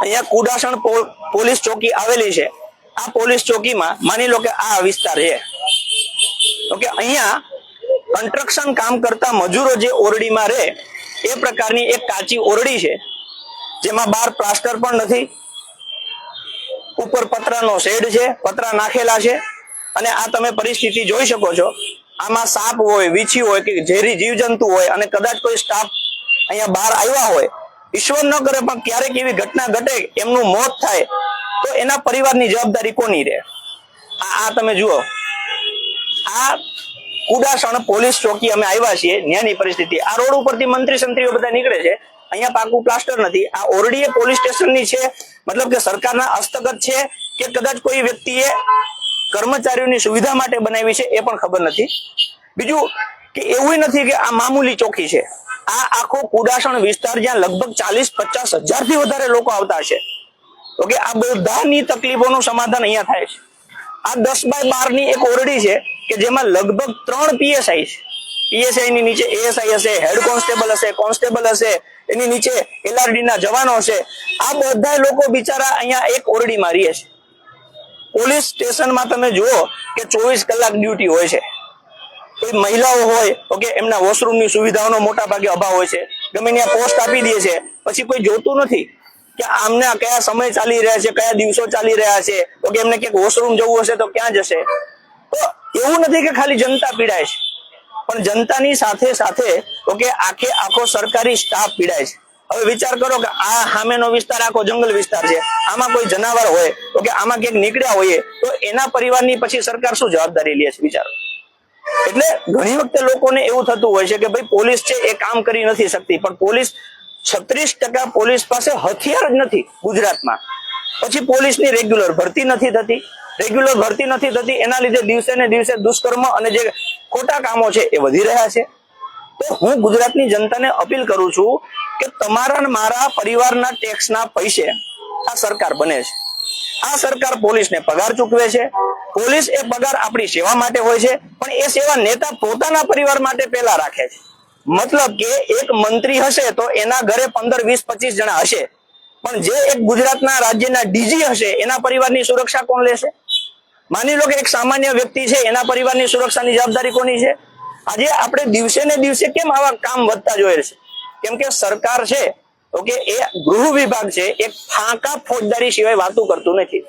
અહીંયા કુડાસણ પોલીસ ચોકી આવેલી છે. આ પોલીસ ચોકીમાં માની લો કે આ વિસ્તાર છે. ઓકે અહીંયા કન્સ્ટ્રક્શન કામ કરતા મજૂરો જે ઓરડીમાં રહે, એ પ્રકારની એક કાચી ઓરડી છે. જેમાં બહાર પ્લાસ્ટર પણ નથી. ઉપર પતરાનો શેડ છે, પતરા નાખેલા છે. અને આ તમે પરિસ્થિતિ જોઈ શકો છો. આમાં સાપ હોય, વીછી હોય કે ઝેરી જીવજંતુ હોય અને કદાચ કોઈ સ્ટાફ અહીંયા બહાર આવ્યા હોય ઈશ્વર ન કરે પણ ક્યારેક એવી ઘટના ઘટે એમનું મોત થાય, તો એના પરિવારની જવાબદારી કોની રહે? આ તમે જુઓ. આ કુડાસણ પોલીસ ચોકી અમે આવ્યા છીએ, ન્યાયની પરિસ્થિતિ. આ રોડ ઉપરથી મંત્રી સંત્રીઓ બધા નીકળે છે. અહીંયા પાકું પ્લાસ્ટર નથી. આ ઓરડીએ પોલીસ સ્ટેશનની છે. મતલબ કે સરકારના હસ્તગત છે કે કદાચ કોઈ વ્યક્તિએ કર્મચારીઓની સુવિધા માટે બનાવી છે એ પણ ખબર નથી. બીજું કે એવું નથી કે આ મામૂલી ચોકી છે. આ આખો કુડાસણ વિસ્તાર જ્યાં લગભગ ચાલીસ, પચાસ હજારથી વધારે લોકો આવતા હશે. ઓકે આ બધાની તકલીફોનું સમાધાન અહીંયા થાય છે. આ દસ બાય બારની એક ઓરડી છે કે જેમાં લગભગ ત્રણ પીએસઆઈ છે. પીએસઆઈ ની નીચે એએસઆઈ હશે, હેડ કોન્સ્ટેબલ હશે કોન્સ્ટેબલ હશે, એની નીચે એલઆરડી ના જવાનો હશે. આ બધા લોકો બિચારા અહીંયા એક ઓરડીમાં રહે છે. પોલીસ સ્ટેશનમાં તમે જુઓ કે ચોવીસ કલાક ડ્યુટી હોય છે. મહિલાઓ હોય ઓકે એમના વોશરૂમની સુવિધાઓનો મોટા ભાગે અભાવ હોય છે. ગમે ત્યાં પોસ્ટ આપી દે છે, પછી કોઈ જોતું નથી કે આમને કયા સમય ચાલી રહ્યા છે, કયા દિવસો ચાલી રહ્યા છે. તો એમને ક્યાંક વોશરૂમ જવું હશે તો ક્યાં જશે? તો એવું નથી કે ખાલી જનતા પીડાય છે. પણ જનતાની સાથે સાથે ઓકે આખે આખો સરકારી સ્ટાફ પીડાય છે. હવે વિચાર કરો કે આ સામેનો વિસ્તાર, આખો જંગલ વિસ્તાર છે. આમાં કોઈ જનાવર હોય તો કે આમાં ક્યાંક નીકળ્યા હોઈએ, તો એના પરિવારની પછી સરકાર શું જવાબદારી લે છે, વિચારો. એટલે ઘણી વખતે લોકોને એવું થતું હોય છે કે ભાઈ પોલીસ છે એ કામ કરી નથી શકતી. પણ પોલીસ છત્રીસ ટકા પોલીસ પાસે હથિયાર જ નથી ગુજરાતમાં. પછી પોલીસની રેગ્યુલર ભરતી નથી થતી. રેગ્યુલર ભરતી નથી થતી. એના લીધે દિવસે ને દિવસે દુષ્કર્મ અને જે ખોટા કામો છે એ વધી રહ્યા છે. તો હું ગુજરાતની જનતાને અપીલ કરું છું કે તમારા મારા પરિવારના ટેક્સના પૈસે આ સરકાર બને છે. આ સરકાર પોલીસને પગાર ચૂકવે છે. પોલીસ એ પગાર આપણી સેવા માટે હોય છે, પણ એ સેવા નેતા પોતાના પરિવાર માટે પેલા રાખે છે. મતલબ કે એક મંત્રી હશે તો એના ઘરે પંદર, વીસ, પચીસ જણા હશે. પણ જે એક ગુજરાતના રાજ્યના ડીજી હશે, એના પરિવારની સુરક્ષા કોણ લેશે? માની લો કે એક સામાન્ય વ્યક્તિ છે, એના પરિવારની સુરક્ષાની જવાબદારી કોની છે? આજે આપણે દિવસે ને દિવસે કેમ આવા કામ વધતા જોઈએ છે? કેમ કે સરકાર છે, ઓકે, એ ગૃહ વિભાગ છે, એ ફાંકા ફોજદારી સિવાય વાતું કરતું નથી.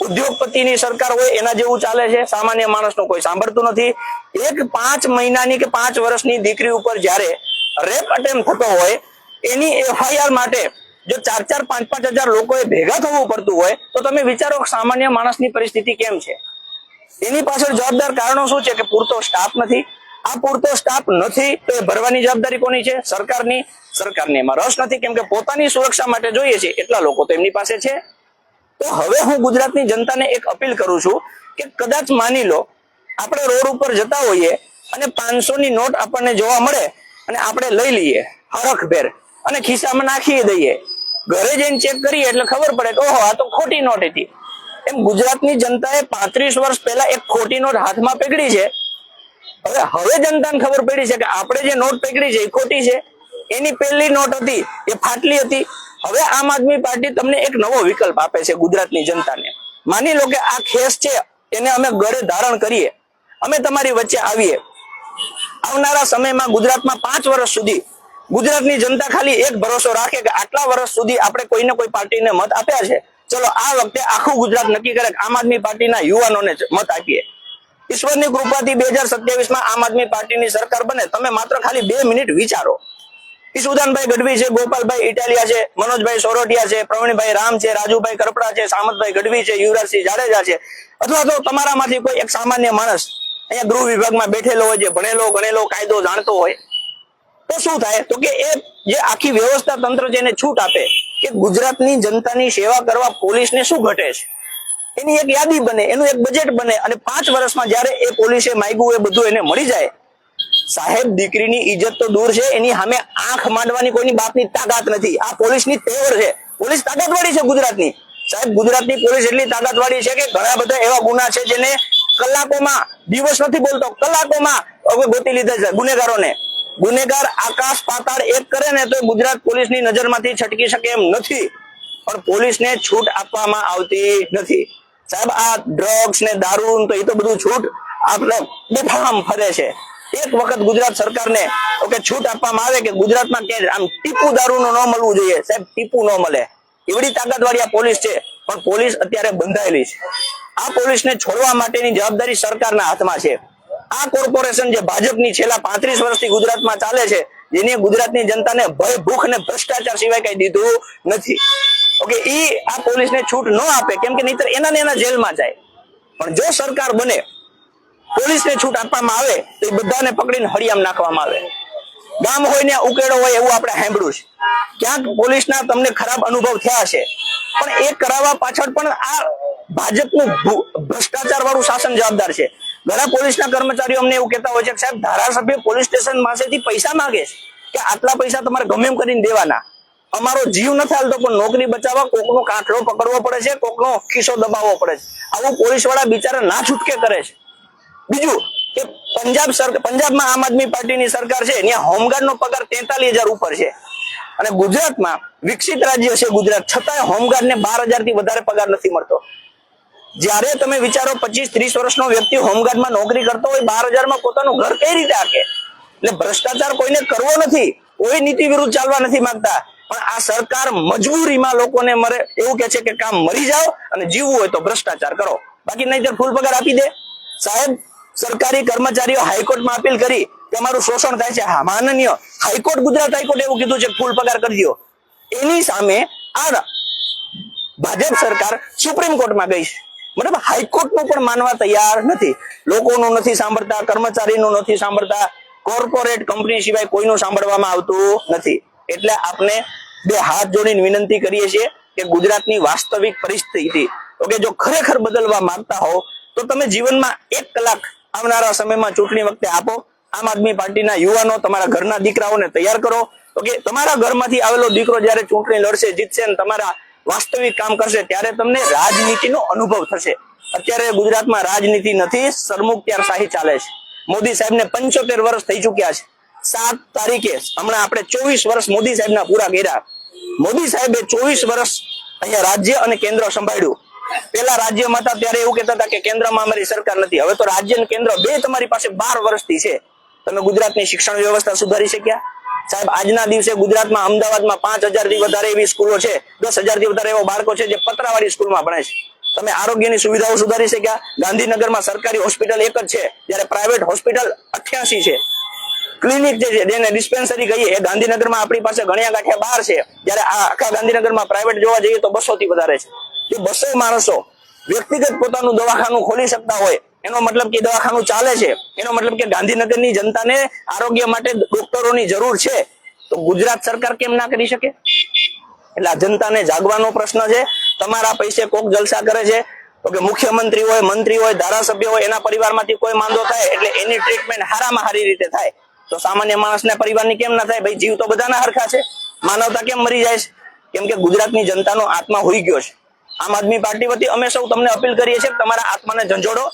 ઉદ્યોગપતિની સરકાર હોય, એના જેવું ચાલે છે, સામાન્ય માણસનું કોઈ સાંભળતું નથી. એક પાંચ મહિનાની કે પાંચ વર્ષની દીકરી ઉપર જ્યારે રેપ અટેમ્પ થતો હોય, એની એફઆઈઆર માટે જો ચાર ચાર, પાંચ પાંચ હજાર લોકોએ ભેગા થવું પડતું હોય, તો તમે વિચારો સામાન્ય માણસની પરિસ્થિતિ કેમ છે? એની પાછળ જવાબદાર કારણો શું છે કે પૂરતો સ્ટાફ નથી? આ પૂરતો સ્ટાફ નથી, તો એ ભરવાની જવાબદારી કોની છે? સરકારની. સરકારને એમાં રસ નથી, કેમ કે પોતાની સુરક્ષા માટે જોઈએ છે, એટલા લોકો તો એમની પાસે છે. તો હવે હું ગુજરાતની જનતાને એક અપીલ કરું છું કે કદાચ માની લો, આપણે રોડ ઉપર જતા હોઈએ અને પાંચસો ની નોટ આપણને જોવા મળે અને આપણે લઈ લઈએ હરખભેર અને ખિસ્સામાં નાખી દઈએ. ઘરે જઈને ચેક કરીએ એટલે ખબર પડે કે ઓહો, આ તો ખોટી નોટ હતી. એમ ગુજરાતની જનતાએ પાંત્રીસ વર્ષ પહેલા એક ખોટી નોટ હાથમાં પકડી છે. હવે હવે જનતાને ખબર પડી છે કે આપણે જે નોટ પકડી છે એ ખોટી છે. એની પહેલી નોટ હતી, એ ફાટલી હતી. હવે આમ આદમી પાર્ટી તમને એક નવો વિકલ્પ આપે છે ગુજરાતની જનતાને. માની લો કે આ ખેસ છે, એને અમે ગળે ધારણ કરીએ. અમે તમારી વચ્ચે આવીએ. આવનારા સમયમાં ગુજરાતમાં પાંચ વર્ષ સુધી ગુજરાતની જનતા ખાલી એક ભરોસો રાખે કે આટલા વર્ષ સુધી આપણે કોઈને કોઈ પાર્ટીને મત આપ્યા છે. ચલો, આ વખતે આખું ગુજરાત નક્કી કરે આમ આદમી પાર્ટીના યુવાનોને મત આપીએ. ઈશ્વરની કૃપાથી બે હજાર સત્યાવીસમાં આમ આદમી પાર્ટીની સરકાર બને. તમે માત્ર ખાલી બે મિનિટ વિચારો. ઈસુદાનભાઈ ગઢવી છે, ગોપાલભાઈ ઇટાલિયા છે, મનોજભાઈ સોરઠિયા છે, પ્રવીણભાઈ રામ છે, રાજુભાઈ કરપડા છે, સામતભાઈ ગઢવી છે, યુવરાજસિંહ જાડેજા છે. અથવા તો તમારામાંથી કોઈ એક સામાન્ય માણસ અહીંયા ગૃહ વિભાગમાં બેઠેલો હોય છે ભણેલો, ગણેલો, કાયદો જાણતો હોય, તો શું થાય? તો કે એ જે આખી વ્યવસ્થા તંત્ર છે એને છૂટ આપે, કે ગુજરાતની જનતાની સેવા કરવા પોલીસને શું ઘટે છે? એની એક યાદી બને, એનું એક બજેટ બને, અને પાંચ વર્ષમાં જ્યારે એ પોલીસે માગ્યું, એ બધું એને મળી જાય સાહેબ, દીકરીની ઇજ્જત તો દૂર છે, એની સામે આંખ માંડવાની કોઈની બાપની તાકાત નથી. આ પોલીસની તેવર છે. પોલીસ તાકાતવાળી છે ગુજરાતની. સાહેબ, ગુજરાતની પોલીસ એટલી તાકાતવાળી છે કે ઘણા બધા એવા ગુના છે જેને કલાકોમાં, દિવસ નથી બોલતો, કલાકોમાં ગોતી લીધા છે ગુનેગારોને. ગુનેગાર આકાશ પાતાળ એક કરે ને તો ગુજરાત પોલીસની નજરમાંથી છટકી શકે એમ નથી. પણ પોલીસને છૂટ આપવામાં આવતી નથી. સાહેબ, આ ડ્રગ્સ ને દારૂ તો એ તો બધું છૂટ આપણે બેફામ ફરે છે. એક વખત ગુજરાત સરકારને ઓકે છૂટ આપવામાં આવે કે ગુજરાતમાં કે આમ ટીપુ દારૂનું ન મળવું જોઈએ. સાહેબ, ટીપુ ન મળે. એવડી તાકાતવાળી આ પોલીસ છે, પણ પોલીસ અત્યારે બંધાયેલી છે. આ પોલીસને છોડવા માટેની જવાબદારી સરકારના હાથમાં છે. આ કોર્પોરેશન જે ભાજપની છેલ્લા પાંત્રીસ વર્ષથી ગુજરાતમાં ચાલે છે, જેને ગુજરાતની જનતાને ભય, ભૂખ અને ભ્રષ્ટાચાર સિવાય કઈ દીધું નથી. ઓકે, ઈ આ પોલીસને છૂટ ન આપે, કેમ કે નહીતર એના ને એના જેલમાં જાય. પણ જો સરકાર બને પોલીસને છૂટ આપવામાં આવે તો એ બધાને પકડીને હળિયામ નાખવામાં આવે. ગામ હોય ને ઉકેડો હોય એવું આપણે સાંભળ્યું છે. ક્યાંક પોલીસના તમને ખરાબ અનુભવ થયા છે પણ એ કરાવવા પાછળ પણ આ ભાજપનું ભ્રષ્ટાચાર વાળું શાસન જવાબદાર છે. ઘણા પોલીસના કર્મચારીઓ અમને એવું કહેતા હોય છે કે સાહેબ, ધારાસભ્ય પોલીસ સ્ટેશન પાસેથી પૈસા માંગે છે. કે આટલા પૈસા તમારે ગમે એમ કરીને દેવાના. અમારો જીવ નથી હાલતો, પણ નોકરી બચાવવા કોકનો કાંઠલો પકડવો પડે છે, કોકનો ખિસ્સો દબાવવો પડે છે. આવું પોલીસવાળા બિચારા ના છૂટકે કરે છે. બીજું કે પંજાબ પંજાબમાં આમ આદમી પાર્ટીની સરકાર છે, ત્યાં હોમગાર્ડ નો પગાર તેતાલીસ હજાર ઉપર છે. અને ગુજરાતમાં વિકસિત રાજ્ય છે ગુજરાત, છતાંય હોમગાર્ડ ને બાર હજારથી વધારે પગાર નથી મળતો. જ્યારે તમે વિચારો પચીસ ત્રીસ વર્ષનો વ્યક્તિ હોમગાર્ડમાં નોકરી કરતો હોય, બાર હજારમાં પોતાનું ઘર કઈ રીતે આકે? એટલે ભ્રષ્ટાચાર કોઈને કરવો નથી, કોઈ નીતિ વિરુદ્ધ ચાલવા નથી માંગતા. પણ આ સરકાર મજબૂરીમાં લોકોને મરે, એવું કે છે કે કામ મરી જાઓ અને જીવવું હોય તો ભ્રષ્ટાચાર કરો. બાકી નહીં ફૂલ પગાર આપી દે. સાહેબ સરકારી કર્મચારીઓ હાઈકોર્ટમાં અપીલ કરી કે અમારું શોષણ થાય છે. માનનીય હાઈકોર્ટ ગુજરાત હાઈકોર્ટ એવું કીધું છે ફૂલ પગાર કરી દો એની સામે આ ભાજપ સરકાર સુપ્રીમ કોર્ટમાં ગઈ છે. બરાબર? હાઈકોર્ટનું પણ માનવા તૈયાર નથી. લોકોનું નથી સાંભળતા, કર્મચારીનું નથી સાંભળતા, કોર્પોરેટ કંપની સિવાય કોઈનું સાંભળવામાં આવતું નથી. એટલે આપણે બે હાથ જોડીને વિનંતી કરીએ છીએ કે ગુજરાતની વાસ્તવિક પરિસ્થિતિ, ઓકે, જો ખરેખર બદલવા માંગતા હો તો તમે જીવનમાં એક કલાક આવનારા સમયમાં ચૂંટણી વખતે આપો. આમ આદમી પાર્ટીના યુવાનો તમારા ઘરના દીકરાઓને તૈયાર કરો. ઓકે, તમારા ઘરમાંથી આવેલો દીકરો જ્યારે ચૂંટણી લડશે, જીતશે તમારા વાસ્તવિક કામ કરશે, ત્યારે તમને રાજનીતિનો અનુભવ થશે. અત્યારે ગુજરાતમાં રાજનીતિ નથી સરમુખત્યારશાહી ચાલે છે. મોદી સાહેબને પંચોતેર વર્ષ થઈ ચુક્યા છે. સાત તારીખે, હમણાં આપણે ચોવીસ વર્ષ મોદી સાહેબના પૂરા કર્યા. મોદી સાહેબે ચોવીસ વર્ષ અહીંયા રાજ્ય અને કેન્દ્ર સંભાળ્યું. પેલા રાજ્યમાં હતા ત્યારે એવું કહેતા હતા કે કેન્દ્રમાં અમારી સરકાર નથી. હવે તો રાજ્ય અને કેન્દ્ર બે તમારી પાસે બાર વર્ષથી છે. તમે ગુજરાતની શિક્ષણ વ્યવસ્થા સુધારી શક્યા? સાહેબ, આજના દિવસે ગુજરાતમાં અમદાવાદમાં પાંચ હજારથી વધારે એવી સ્કૂલો છે, દસ હજારથી વધારે એવા બાળકો છે જે પતરાવાળી સ્કૂલમાં ભણે છે. તમે આરોગ્યની સુવિધાઓ સુધારી શક્યા? ગાંધીનગરમાં સરકારી હોસ્પિટલ એક જ છે, જ્યારે પ્રાઇવેટ હોસ્પિટલ અઠ્યાસી છે. ક્લિનિક જે છે, જેને ડિસ્પેન્સરી કહીએ, એ ગાંધીનગરમાં આપણી પાસે ગણ્યા ગાંઠ્યા બાર છે. જ્યારે આ આખા ગાંધીનગરમાં પ્રાઇવેટ જોવા જઈએ તો બસો થી વધારે છે. એ બસો માણસો વ્યક્તિગત પોતાનું દવાખાનું ખોલી શકતા હોય, એનો મતલબ કે દવાખાનું ચાલે છે, એનો મતલબ કે ગાંધીનગરની જનતાને આરોગ્ય માટે ડોક્ટરોની જરૂર છે. તો ગુજરાત સરકાર કેમ ના કરી શકે? એટલે આ જનતાને જાગવાનો પ્રશ્ન છે. તમારા પૈસે કોક જલસા કરે છે. તો કે મુખ્યમંત્રી હોય, મંત્રી હોય, ધારાસભ્ય હોય, એના પરિવારમાંથી કોઈ માંદો થાય એટલે એની ટ્રીટમેન્ટ હારામાં હારી રીતે થાય. તો સામાન્ય માણસના પરિવારની કેમ ના થાય? ભાઈ, જીવ તો બધાના હરખા છે. માનવતા કેમ મરી જાય છે? કેમ કે ગુજરાતની જનતાનો આત્મા હોઈ ગયો છે. આમ આદમી પાર્ટી વતી અમે સૌ તમને અપીલ કરીએ છીએ તમારા આત્માને ઝંઝોડો.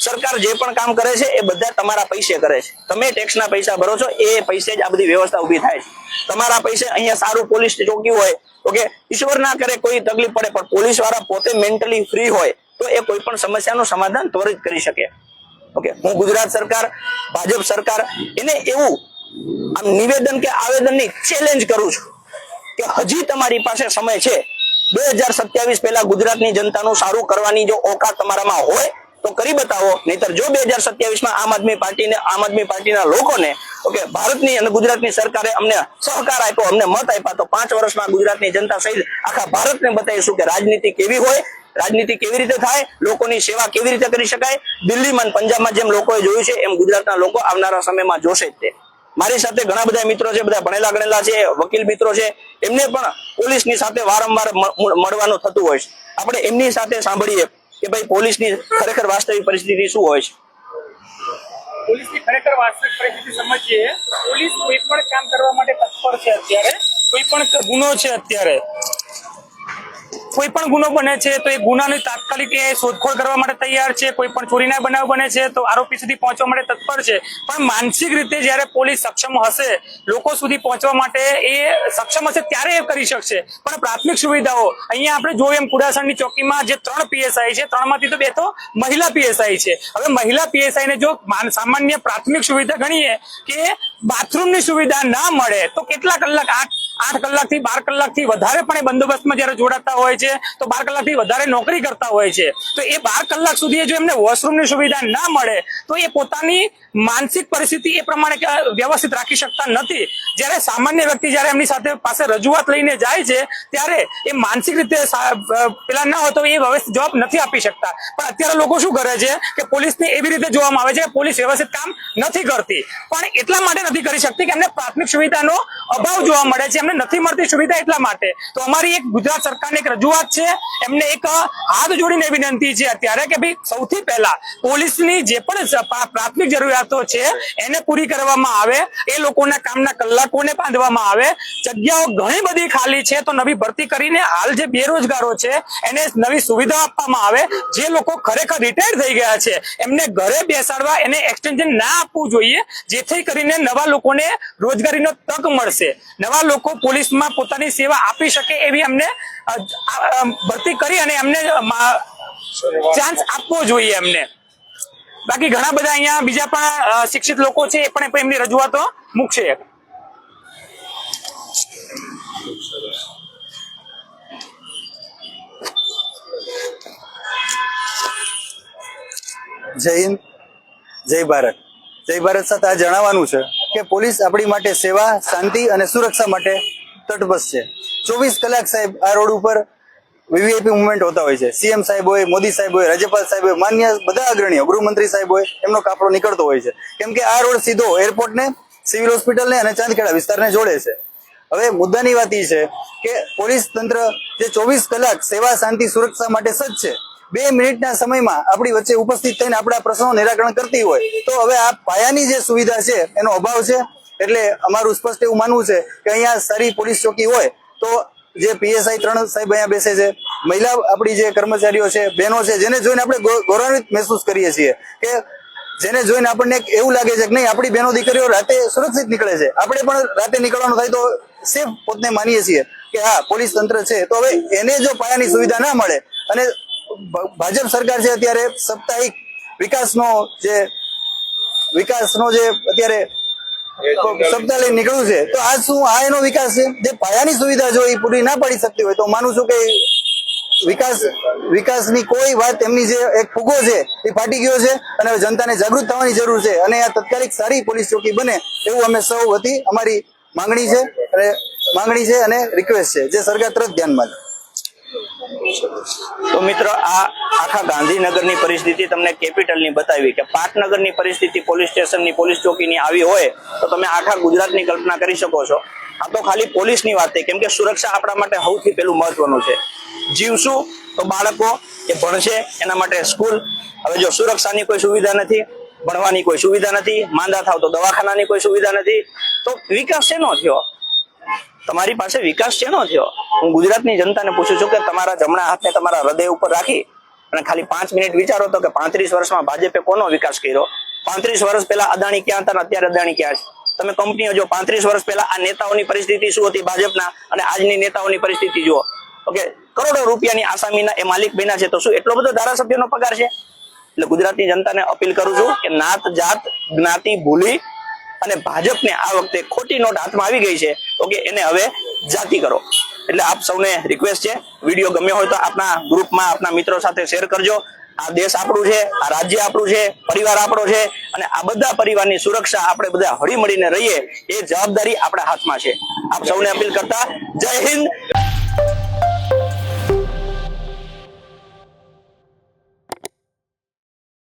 સરકાર જે પણ કામ કરે છે એ બધા તમારા પૈસે કરે છે. તમે ટેક્સના પૈસા ભરો છો એ પૈસે જ આ બધી વ્યવસ્થા ઊભી થાય છે. તમારા પૈસે અહીંયા સારું પોલીસ ચોકી હોય તો ઈશ્વર ના કરે કોઈ તકલીફ પડે પણ પોલીસવાળા પોતે મેન્ટલી ફ્રી હોય તો એ કોઈ પણ સમસ્યાનું સમાધાન ત્વરિત કરી શકે. ઓકે હું ગુજરાત સરકાર, ભાજપ સરકાર, એને એવું આમ નિવેદન કે આવેદનની ચેલેન્જ કરું છું કે હજી તમારી પાસે સમય છે બે હજાર સત્યાવીસ પહેલા ગુજરાતની જનતાનું સારું કરવાની જો ઓકાત તમારામાં હોય, તો કરી બતાવો. નહીતર જો બે હજાર સત્યાવીસમાં આમ આદમી પાર્ટીને, આમ આદમી પાર્ટીના લોકોને, ઓકે, ભારતની અને ગુજરાતની સરકારે અમને સહકાર આપ્યો, અમને મત આપ્યા, તો પાંચ વર્ષમાં ગુજરાતની જનતા સહિત આખા ભારતને બતાવીશું કે રાજનીતિ કેવી હોય, રાજનીતિ કેવી રીતે થાય, લોકોની સેવા કેવી રીતે કરી શકાય. દિલ્હીમાં પંજાબમાં જેમ લોકોએ જોયું છે, એમ ગુજરાતના લોકો આવનારા સમયમાં જોશે જ તે. મારી સાથે ઘણા બધા મિત્રો છે, બધા ભણેલા ગણેલા છે, વકીલ મિત્રો છે. એમને પણ પોલીસની સાથે વારંવાર મળવાનું થતું હોય છે. આપણે એમની સાથે સાંભળીએ કે ભાઈ પોલીસની ખરેખર વાસ્તવિક પરિસ્થિતિ શું હોય છે? પોલીસની ખરેખર વાસ્તવિક પરિસ્થિતિ સમજીએ, પોલીસ કોઈ પણ કામ કરવા માટે તત્પર છે અત્યારે. કોઈ પણ ગુનો છે અત્યારે. કોઈ પણ ગુનો બને છે તો એ ગુનાની તાત્કાલિક શોધખોળ કરવા માટે તૈયાર છે કોઈ પણ ચોરીના બનાવ બને છે તો આરોપી સુધી પહોંચવા માટે તત્પર છે. પણ માનસિક રીતે જ્યારે પોલીસ સક્ષમ હશે, લોકો સુધી પહોંચવા માટે એ સક્ષમ હશે ત્યારે એ કરી શકશે. પણ પ્રાથમિક સુવિધાઓ, અહીંયા આપણે જોયું એમ કુડાસણની ચોકીમાં જે ત્રણ પીએસઆઈ છે, ત્રણમાંથી તો બે તો મહિલા પીએસઆઈ છે. હવે મહિલા પીએસઆઈ ને જો સામાન્ય પ્રાથમિક સુવિધા ગણીએ કે બાથરૂમની સુવિધા ના મળે, તો કેટલા કલાક, આઠ આઠ કલાકથી બાર કલાકથી વધારે પણ એ બંદોબસ્તમાં જ્યારે જોડાતા હોય છે, તો બાર કલાકથી વધારે નોકરી કરતા હોય છે. તો એ બાર કલાક સુધી જો એમને વોશરૂમની સુવિધા ના મળે, તો એ પોતાની માનસિક પરિસ્થિતિ એ પ્રમાણે વ્યવસ્થિત રાખી શકતા નથી. જ્યારે સામાન્ય વ્યક્તિ જ્યારે એમની સાથે પાસે રજૂઆત લઈને જાય છે, ત્યારે એ માનસિક રીતે પેલા ના હોય તો એ વ્યવસ્થિત જવાબ નથી આપી શકતા. પણ અત્યારે લોકો શું કરે છે કે પોલીસને એવી રીતે જોવામાં આવે છે કે પોલીસ વ્યવસ્થિત કામ નથી કરતી. પણ એટલા માટે નથી કરી શકતી કે એમને પ્રાથમિક સુવિધાનો અભાવ જોવા મળે છે, એમને નથી મળતી સુવિધા એટલા માટે. તો અમારી એક ગુજરાત સરકારની એક રજૂઆત છે, એમને એક હાથ જોડીને વિનંતી છે અત્યારે કે ભાઈ સૌથી પહેલા પોલીસની જે પણ પ્રાથમિક જરૂરિયાતો છે, એને પૂરી કરવામાં આવે, એ લોકોના કામના કલાકોને બાંધવામાં આવે. જગ્યાઓ ઘણી બધી ખાલી છે, તો નવી ભરતી કરીને હાલ જે બેરોજગારો છે, એને નવી સુવિધા આપવામાં આવે. જે લોકો ખરેખર રિટાયર થઈ ગયા છે, એમને ઘરે બેસાડવા, એને એક્સટેન્શન ના આપવું જોઈએ, જેથી કરીને નવા લોકોને રોજગારીનો તક મળશે. નવા લોકો પોલીસમાં પોતાની સેવા આપી શકે એવી એમને અ, અ, ભરતી કરી અને એમને ચાન્સ આપવો જોઈએ એમને બાકી ઘણા બધા અહીંયા બીજા પણ શિક્ષિત લોકો છે એ પણ એમની રજૂઆતો મૂકશે. જય હિન્દ. જય ભારત. જય ભારત સાથે આ જણાવવાનું છે કે પોલીસ આપણી માટે સેવા, શાંતિ અને સુરક્ષા માટે તટબસ છે. ચોવીસ કલાક સાહેબ આ રોડ ઉપર વીવીઆઈપી મુવમેન્ટ હોતા હોય છે. સીએમ સાહેબ હોય, મોદી સાહેબ હોય, રાજ્યપાલ સાહેબ હોય, માન્ય બધા અગ્રણીઓ, ગૃહમંત્રી સાહેબ હોય, એમનો કાપડો નીકળતો હોય છે. કેમ કે આ રોડ સીધો એરપોર્ટને, સિવિલ હોસ્પિટલને અને ચાંદખેડા વિસ્તારને જોડે છે. હવે મુદ્દાની વાત એ છે કે પોલીસ તંત્ર જે ચોવીસ કલાક સેવા, શાંતિ, સુરક્ષા માટે સજ્જ છે બે મિનિટના સમયમાં આપણી વચ્ચે ઉપસ્થિત થઈને આપણા પ્રશ્નો નિરાકરણ કરતી હોય, તો હવે આ પાયાની જે સુવિધા છે, એનો અભાવ છે. એટલે અમારું સ્પષ્ટ એવું માનવું છે કે અહીંયા સારી પોલીસ ચોકી હોય, તો જે પીએસઆઈ ત્રણ સાહેબ અહીંયા બેસે છે, મહિલા આપણી જે કર્મચારીઓ છે, બહેનો છે, જેને જોઈને આપણે ગૌરવાન્વિત મહેસૂસ કરીએ છીએ કે જેને જોઈને આપણને એવું લાગે છે કે નહીં, આપણી બહેનો દીકરીઓ રાતે સુરક્ષિત નીકળે છે. આપણે પણ રાતે નીકળવાનું થાય તો સેફ પોતને માનીએ છીએ કે હા, પોલીસ તંત્ર છે. તો હવે એને જો પાયાની સુવિધા ના મળે અને ભાજપ સરકાર છે અત્યારે સાપ્તાહિક વિકાસનો જે વિકાસનો જે અત્યારે લઈને નીકળ્યું છે. તો આ શું આ એનો વિકાસ છે? જે પાયાની સુવિધા જો એ પૂરી ના પાડી શકતી હોય તો માનું છું કે વિકાસ, વિકાસની કોઈ વાત એમની જે એક ફુગો છે એ ફાટી ગયો છે અને જનતાને જાગૃત થવાની જરૂર છે અને આ તત્કાલિક સારી પોલીસ ચોકી બને એવું અમે સૌ વતી અમારી માંગણી છે અને માંગણી છે અને રિક્વેસ્ટ છે. જે સરકાર તરફ ધ્યાનમાં લે. તો મિત્રો, આ આખા ગાંધીનગરની પરિસ્થિતિ તમને કેપિટલની બતાવી કે પાટનગરની પરિસ્થિતિ, પોલીસ સ્ટેશનની, પોલીસ ચોકીની આવી હોય તો તમે આખા ગુજરાતની કલ્પના કરી શકો છો. આ તો ખાલી પોલીસની વાત છે, કેમ કે સુરક્ષા આપણા માટે સૌથી પેલું મહત્વનું છે. જીવશું તો બાળકો એ ભણશે, એના માટે સ્કૂલ. હવે જો સુરક્ષાની કોઈ સુવિધા નથી, ભણવાની કોઈ સુવિધા નથી, માંદા થાવ તો દવાખાનાની કોઈ સુવિધા નથી, તો વિકાસ શેનો થયો? તમારી પાસે વિકાસ શેનો થયો? હું ગુજરાતની જનતાને પૂછું છું કે તમારા જમણા હાથને તમારા હૃદય ઉપર રાખી અને ખાલી પાંચ મિનિટ વિચારો તો કે પાંત્રીસ વર્ષમાં ભાજપે કોનો વિકાસ કર્યો? પાંત્રીસ વર્ષ પહેલા અદાણી ક્યાં હતા અત્યારે અદાણી ક્યાં છે? તમે કંપનીઓ જો પાંત્રીસ વર્ષ પહેલા આ નેતાઓની પરિસ્થિતિ શું હતી ભાજપના અને આજની નેતાઓની પરિસ્થિતિ જુઓ. ઓકે, કરોડો રૂપિયાની આસામીના એ માલિક બન્યા છે તો શું એટલો બધો ધારાસભ્યનો પગાર છે? એટલે ગુજરાતની જનતાને અપીલ કરું છું કે નાત જાત જ્ઞાતિ ભૂલી અને ભાજપને આ વખતે ખોટી નોટ હાથમાં આવી ગઈ છે, ઓકે, એને હવે જાતિ કરો. એટલે આપ સૌને રિક્વેસ્ટ છે, વીડિયો ગમ્યો હોય તો આપના ગ્રુપમાં આપના મિત્રો સાથે શેર કરજો. આ દેશ આપણું છે, આ રાજ્ય આપણું છે, પરિવાર આપણો છે, અને આ બધા પરિવારની સુરક્ષા આપણે બધા હળી મળીને રહીએ, એ જવાબદારી આપણા હાથમાં છે. આપ સૌને અપીલ કરતા જય હિન્દ.